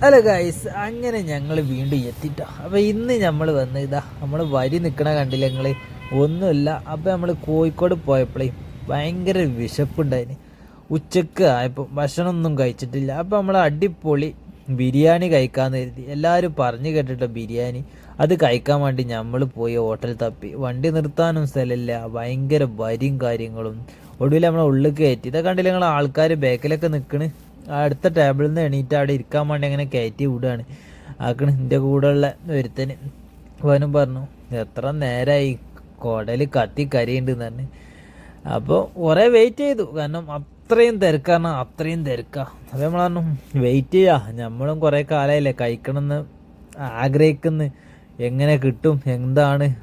Hello guys അങ്ങനെ ഞങ്ങൾ വീണ്ടും എത്തിട്ടോ. അപ്പോൾ ഇന്ന് നമ്മൾ വന്ന് ഇതാ നമ്മൾ വരി നിൽക്കണ കണ്ടില്ല ഞങ്ങൾ ഒന്നുമില്ല. അപ്പോൾ നമ്മൾ കോഴിക്കോട് പോയപ്പോഴേ ഭയങ്കര വിശപ്പുണ്ടായിന്. ഉച്ചയ്ക്ക് ആയപ്പോൾ ഭക്ഷണമൊന്നും കഴിച്ചിട്ടില്ല. അപ്പോൾ നമ്മൾ അടിപൊളി ബിരിയാണി കഴിക്കാമെന്ന് കരുതി. എല്ലാവരും പറഞ്ഞു കേട്ടിട്ടോ ബിരിയാണി. അത് കഴിക്കാൻ വേണ്ടി നമ്മൾ പോയി ഹോട്ടൽ തപ്പി. വണ്ടി നിർത്താനും സ്ഥലമില്ല. ഭയങ്കര വരിയും കാര്യങ്ങളും. ഒടുവിൽ നമ്മളെ ഉള്ളിൽ കയറ്റി. ഇതൊക്കെ കണ്ടില്ല ഞങ്ങൾ ആൾക്കാർ ബാക്കിലൊക്കെ നിൽക്കണ് അടുത്ത ടേബിളിൽ നിന്ന് എണീറ്റ് അവിടെ ഇരിക്കാൻ വേണ്ടി അങ്ങനെ കയറ്റി വിടുകയാണ് ആക്കണ് എന്റെ കൂടെയുള്ള ഒരുത്തന്. അവനും പറഞ്ഞു എത്ര നേരമായി കുടൽ കത്തി കരിയുണ്ടെന്ന് പറഞ്ഞ്. അപ്പോൾ കുറേ വെയിറ്റ് ചെയ്തു. കാരണം അത്രയും തിരക്കാണ് അത്രയും തിരക്ക. അപ്പോൾ നമ്മൾ പറഞ്ഞു വെയിറ്റ് ചെയ്യാ. നമ്മളും കുറേ കാലമായില്ലേ കഴിക്കണമെന്ന് ആഗ്രഹിക്കുന്നു. എങ്ങനെ കിട്ടും? എന്താണ്?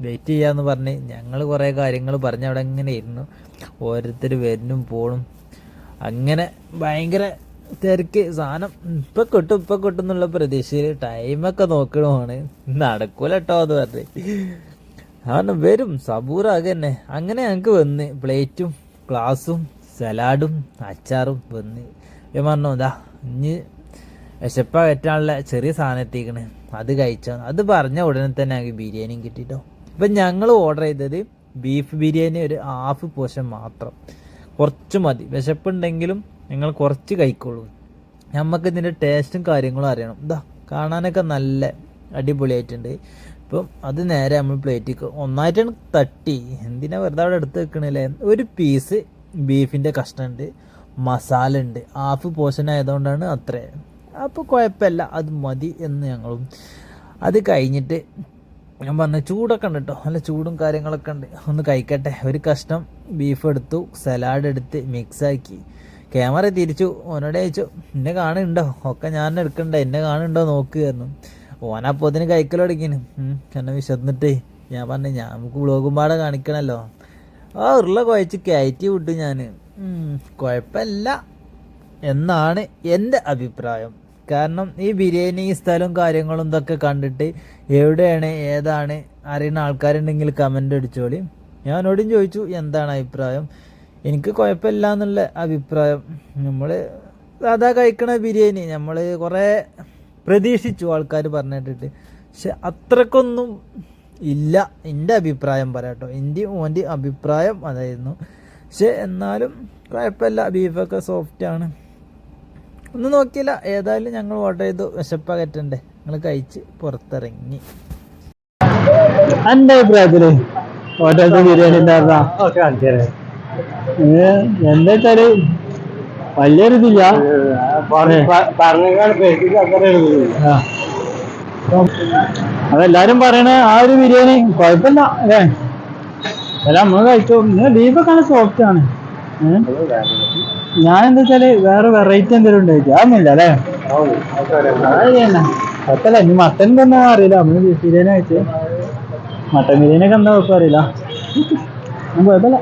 വെയിറ്റ് ചെയ്യാന്ന് പറഞ്ഞ് ഞങ്ങൾ കുറേ കാര്യങ്ങൾ പറഞ്ഞ് അവിടെ ഇങ്ങനെ ഇരുന്നു. ഓരോരുത്തർ വരുന്നും പോണും. അങ്ങനെ ഭയങ്കര തിരക്ക്. സാധനം ഇപ്പൊ കിട്ടും ഇപ്പൊ കിട്ടും എന്നുള്ള പ്രതീക്ഷയിൽ ടൈമൊക്കെ നോക്കണമാണ്. നടക്കൂല കേട്ടോ എന്ന് പറഞ്ഞ്. കാരണം വരും. സബൂറാകെ തന്നെ. അങ്ങനെ ഞങ്ങൾക്ക് വന്ന് പ്ലേറ്റും ഗ്ലാസും സലാഡും അച്ചാറും വന്ന്. ഞാൻ പറഞ്ഞു ഇതാ ഇനി വിശപ്പ കയറ്റാനുള്ള ചെറിയ സാധനം എത്തിക്കണ്. അത് കഴിച്ചോ. അത് പറഞ്ഞ ഉടനെ തന്നെ ഞങ്ങൾക്ക് ബിരിയാണിയും കിട്ടിട്ടോ. ഇപ്പം ഞങ്ങൾ ഓർഡർ ചെയ്തത് ബീഫ് ബിരിയാണി ഒരു ഹാഫ് പോർഷൻ മാത്രം. കുറച്ച് മതി. വിശപ്പുണ്ടെങ്കിലും നിങ്ങൾ കുറച്ച് കഴിക്കുള്ളൂ. നമുക്ക് ഇതിന്റെ ടേസ്റ്റും കാര്യങ്ങളും അറിയണം. ഇതാ കാണാനൊക്കെ നല്ല അടിപൊളിയായിട്ടുണ്ട്. ഇപ്പം അത് നേരെ നമ്മൾ പ്ലേറ്റിക്ക് ഒന്നായിട്ടാണ് തട്ടി. എന്തിനാ വെറുതെ അവിടെ എടുത്ത് വെക്കണില്ലേ? ഒരു പീസ് ബീഫിന്റെ കഷ്ണമുണ്ട് മസാല ഉണ്ട് ഹാഫ് പോർഷൻ ആയതുകൊണ്ടാണ് അത്രേ. അപ്പോൾ കുഴപ്പമില്ല. അത് മതി എന്ന് ഞങ്ങളും. അത് കഴിഞ്ഞിട്ട് ഞാൻ പറഞ്ഞ ചൂടൊക്കെ ഉണ്ട് കേട്ടോ നല്ല ചൂടും കാര്യങ്ങളൊക്കെ ഉണ്ട്. ഒന്ന് കഴിക്കട്ടെ. ഒരു കഷ്ണം ബീഫ് എടുത്തു സലാഡ് എടുത്ത് മിക്സാക്കി ക്യാമറ തിരിച്ചു. ഓനോട് ചോദിച്ചു എന്നെ കാണുന്നുണ്ടോ? ഒക്കെ ഞാൻ എടുക്കണ്ട. എന്നെ കാണുന്നുണ്ടോ? നോക്കുകയായിരുന്നു ഓനപ്പോത്തിന് കഴിക്കൽ തുടങ്ങിന്. എന്നെ വിശന്നിട്ടേ. ഞാൻ പറഞ്ഞു ഞാൻ നമുക്ക് വ്ളോഗും പാടെ കാണിക്കണമല്ലോ ആ ഉരുള കുഴച്ച് കയറ്റി വിട്ടു ഞാൻ കുഴപ്പമില്ല. എന്നാണ് എന്റെ അഭിപ്രായം. കാരണം ഈ ബിരിയാണി സ്ഥലവും കാര്യങ്ങളും ഇതൊക്കെ കണ്ടിട്ട് എവിടെയാണ് ഏതാണ് അറിയുന്ന ആൾക്കാരുണ്ടെങ്കിൽ കമന്റ് അടിച്ചോളി. ഞാനോടും ചോദിച്ചു എന്താണ് അഭിപ്രായം? എനിക്ക് കുഴപ്പമില്ല എന്നുള്ള അഭിപ്രായം. നമ്മൾ സാധാ കഴിക്കണ ബിരിയാണി നമ്മൾ കുറേ പ്രതീക്ഷിച്ചു ആൾക്കാർ പറഞ്ഞിട്ടിട്ട്. പക്ഷെ അത്രക്കൊന്നും ഇല്ല. എന്റെ അഭിപ്രായം പറയാട്ടോ. എന്റെ ഓന്റെ അഭിപ്രായം അതായിരുന്നു. പക്ഷെ എന്നാലും കുഴപ്പമില്ല. ബീഫൊക്കെ സോഫ്റ്റാണ് ഒന്നും നോക്കിയില്ല ഏതായാലും ഞങ്ങൾ ഓർഡർ ചെയ്തു. വിശപ്പകറ്റണ്ടേ. ഞങ്ങൾ കഴിച്ച് പുറത്തിറങ്ങി. എന്റെ അഭിപ്രായത്തിൽ ഹോട്ടലത്തെ ബിരിയാണി എന്താ വെച്ചാൽ വലിയൊരിതില്ല. ആ. അതെല്ലാരും പറയണ ആ ഒരു ബിരിയാണി കുഴപ്പമില്ല അല്ലേ? അല്ല നമ്മൾ കഴിച്ചു. ബീഫൊക്കെ ആണ് സോഫ്റ്റ് ആണ്. ഏ? ഞാൻ എന്താ വെച്ചാൽ വേറെ വെറൈറ്റി എന്തെങ്കിലും ഉണ്ടായിട്ട് അതൊന്നുമില്ല അല്ലേ? കുഴപ്പമില്ല ഇനി മട്ടൻ തന്നെ അറിയില്ല. നമ്മൾ ബിരിയാണി കഴിച്ചു. മട്ടൻ ബിരിയാണി ഒക്കെ എന്താ കുഴപ്പം അറിയില്ല. കുഴപ്പമില്ല.